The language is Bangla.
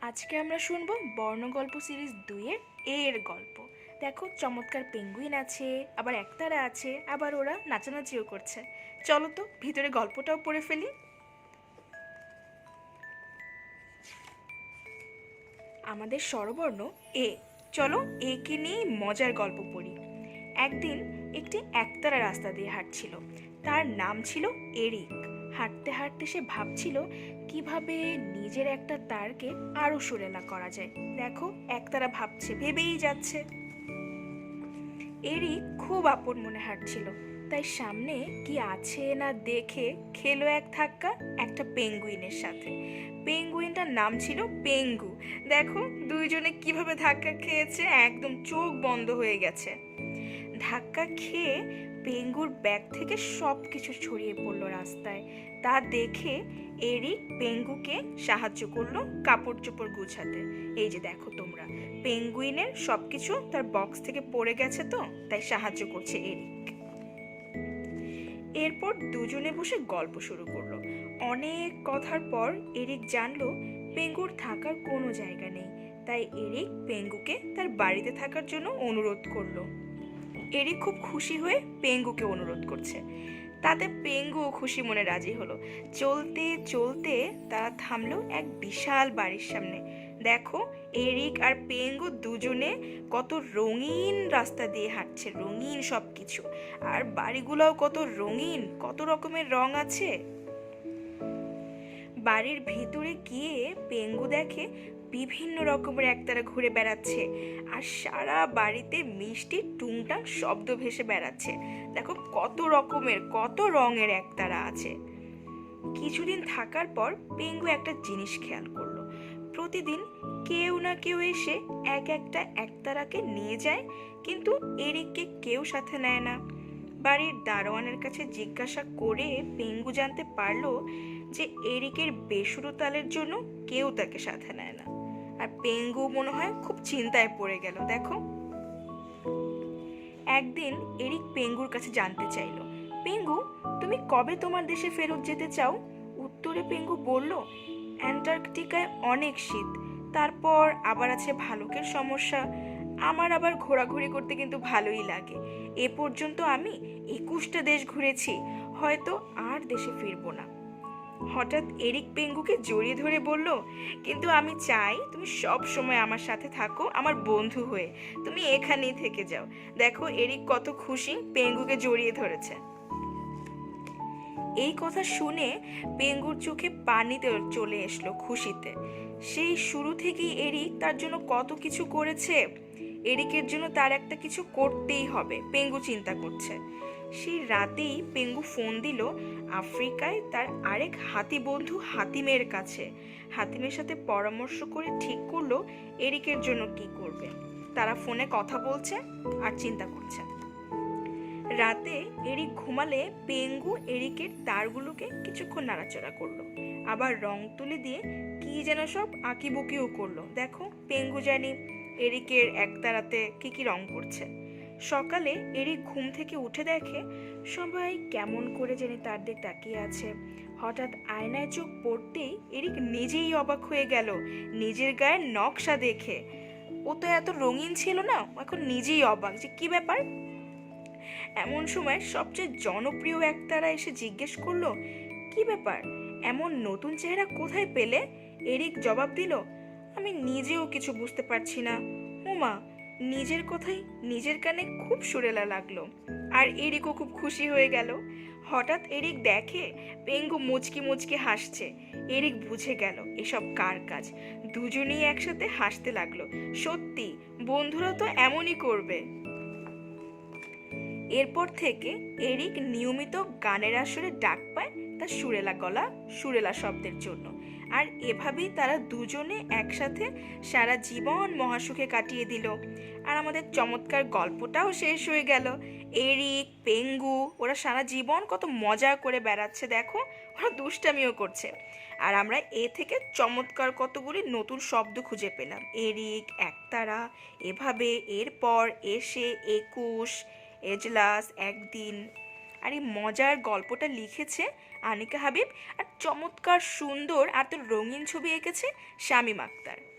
আজকে আমরা শুনব বর্ণগল্প সিরিজ দুইয়ের এর গল্প। দেখো, চমৎকার পেঙ্গুইন আছে, আবার একতারা আছে, আবার ওরা নাচানাচিও করছে। চলো তো, ভিতরে গল্পটাও পড়ে ফেলি। আমাদের স্বরবর্ণ এ। চলো, একে নিয়ে মজার গল্প পড়ি। একদিন একটি একতারা রাস্তা দিয়ে হাঁটছিল। তার নাম ছিল এরিক। হাঁটতে হাঁটতে সে ভাবছিল কীভাবে নিজের একটা তারকে আরও সুরেলা করা যায়। দেখো, একতারা ভাবছে, ভেবেই যাচ্ছে। এরই খুব আপন মনে হাঁটছিল। তাই সামনে কি আছে না দেখে খেলো এক ধাক্কা একটা পেঙ্গুইনের সাথে। পেঙ্গুইনটার নাম ছিল পেঙ্গু। দেখো, দুইজনে কীভাবে ধাক্কা খেয়েছে, একদম চোখ বন্ধ হয়ে গেছে। ধাক্কা খেয়ে পেঙ্গুর ব্যাগ থেকে সব কিছু ছড়িয়ে পড়ল রাস্তায়। তা দেখে এরিক পেঙ্গুকে সাহায্য করল কাপড় চোপড় গুছাতে। এই যে দেখো তোমরা, পেঙ্গুইনের সব কিছু তার বক্স থেকে পড়ে গেছে তো, তাই সাহায্য করছে এরিক। এরপর দুজনে বসে গল্প শুরু করল। অনেক কথার পর এরিক জানলো পেঙ্গুর থাকার কোনো জায়গা নেই। তাই এরিক পেঙ্গুকে তার বাড়িতে থাকার জন্য অনুরোধ করল। এরিক খুব খুশি হয়ে পেঙ্গুকে অনুরোধ করছে। তাতে পেঙ্গু খুশি মনে রাজি হলো। চলতে চলতে তারা থামলো এক বিশাল বাড়ির সামনে। দেখো, এরিক আর পেঙ্গু দুজনে কত রঙিন রাস্তা দিয়ে হাঁটছে, রঙিন সব কিছু আর বাড়িগুলোও কত রঙিন, কত রকমের রং আছে। বাড়ির ভিতরে গিয়ে পেঙ্গু দেখে বিভিন্ন রকমের একতারা ঘুরে বেড়াচ্ছে। আর সারা বাড়িতে মিষ্টি টুংটাং শব্দ ভেসে বেড়াচ্ছে। দেখো কত রকমের, কত রঙের একতারা আছে। কিছুদিন থাকার পর পেঙ্গু একটা জিনিস খেয়াল করল। প্রতিদিন কেউ না কেউ এসে এক একটা একতারাকে নিয়ে যায়, কিন্তু এরিককে কেউ সাথে নেয় না। বাড়ির দারোয়ানের কাছে জিজ্ঞাসা করে পেঙ্গু জানতে পারল যে এরিকের বেসুরো তালের জন্য কেউ তাকে সাথে নেয় না। আর পেঙ্গু মনে হয় খুব চিন্তায় পড়ে গেল, দেখো। একদিন এরিক পেঙ্গুর কাছে জানতে চাইলো, পেঙ্গু, তুমি কবে তোমার দেশে ফেরত যেতে চাও? উত্তরে পেঙ্গু বলল, অ্যান্টার্কটিকায় অনেক শীত, তারপর আবার আছে ভালুকের সমস্যা। আমার আবার ঘোরাঘুরি করতে কিন্তু ভালোই লাগে। এ পর্যন্ত আমি একুশটা দেশ ঘুরেছি, হয়তো আর দেশে ফিরবো না। হঠাৎ এরিক পেঙ্গুকে জড়িয়ে ধরে বলল, কিন্তু আমি চাই তুমি সব সময় আমার সাথে থাকো, আমার বন্ধু হয়ে। তুমি এখানেই থেকে যাও। দেখো এরিক কত খুশি পেঙ্গুকে জড়িয়ে ধরেছে। এই কথা শুনে পেঙ্গুর চোখে পানিতে চলে এসলো খুশিতে। সেই শুরু থেকেই এরিক তার জন্য কত কিছু করেছে এরিকের জন্য তার একটা কিছু করতেই হবে। পেঙ্গু চিন্তা করছে। সেই রাতেই পেঙ্গু ফোন দিল আফ্রিকায় তার আরেক হাতি বন্ধু হাতিমের কাছে। হাতিমের সাথে পরামর্শ করে ঠিক করল এরিকের জন্য কি করবে। তারা ফোনে কথা বলছে আর চিন্তা করছে। রাতে এরিক ঘুমালে পেঙ্গু এরিকের তারগুলোকে কিছুক্ষণ নাড়াচাড়া করল। আবার রং তুলি দিয়ে কি যেন সব আঁকিবুকিও করল। দেখো, পেঙ্গু জানি এরিকের একতারাতে কি কি রং করছে সকালে এরিক ঘুম থেকে উঠে দেখে, সবাই কেমন করে জানি তার দিক তাকিয়ে আছে। হঠাৎ আয়নায় চোখ পড়তেই এরিক নিজেই অবাক হয়ে গেল, নিজের গায়ের নকশা দেখে। ও তো এত রঙিন ছিল না এখন নিজেই অবাক যে কি ব্যাপার? এমন সময় সবচেয়ে জনপ্রিয় একতারা এসে জিজ্ঞেস করল, কি ব্যাপার? এমন নতুন চেহারা কোথায় পেলে? এরিক জবাব দিল আমি নিজেও কিছু বুঝতে পারছি না। উমা, নিজের কথাই নিজের কানে খুব সুরেলা লাগল। আর এরিকও খুব খুশি হয়ে গেল। হঠাৎ এরিক দেখে পেঙ্গু মুচকি মুচকি হাসছে। এরিক বুঝে গেল এসব কার কাজ। দুজনেই একসাথে হাসতে লাগল। সত্যি, বন্ধুরা তো এমনই করবে। এরপর থেকে এরিক নিয়মিত গানের আসরে ডাক পায় তার সুরেলা গলা, সুরেলা শব্দের জন্য। আর এভাবেই তারা দুজনে একসাথে সারা জীবন মহাসুখে কাটিয়ে দিল। আর আমাদের চমৎকার গল্পটাও শেষ হয়ে গেল। এরিক, পেঙ্গু, ওরা সারা জীবন কত মজা করে বেড়াচ্ছে, দেখো? ওরা দুষ্টামিও করছে। আর আমরা এ থেকে চমৎকার কতগুলি নতুন শব্দ খুঁজে পেলাম। এরিক, একতারা, এভাবে, এরপর, এসে, একুশ, এজলাস, একদিন। আর এই মজার গল্পটা লিখেছে আনিকা হাবিব, আর চমৎকার সুন্দর আর এত রঙিন ছবি এঁকেছে শামীম আক্তার।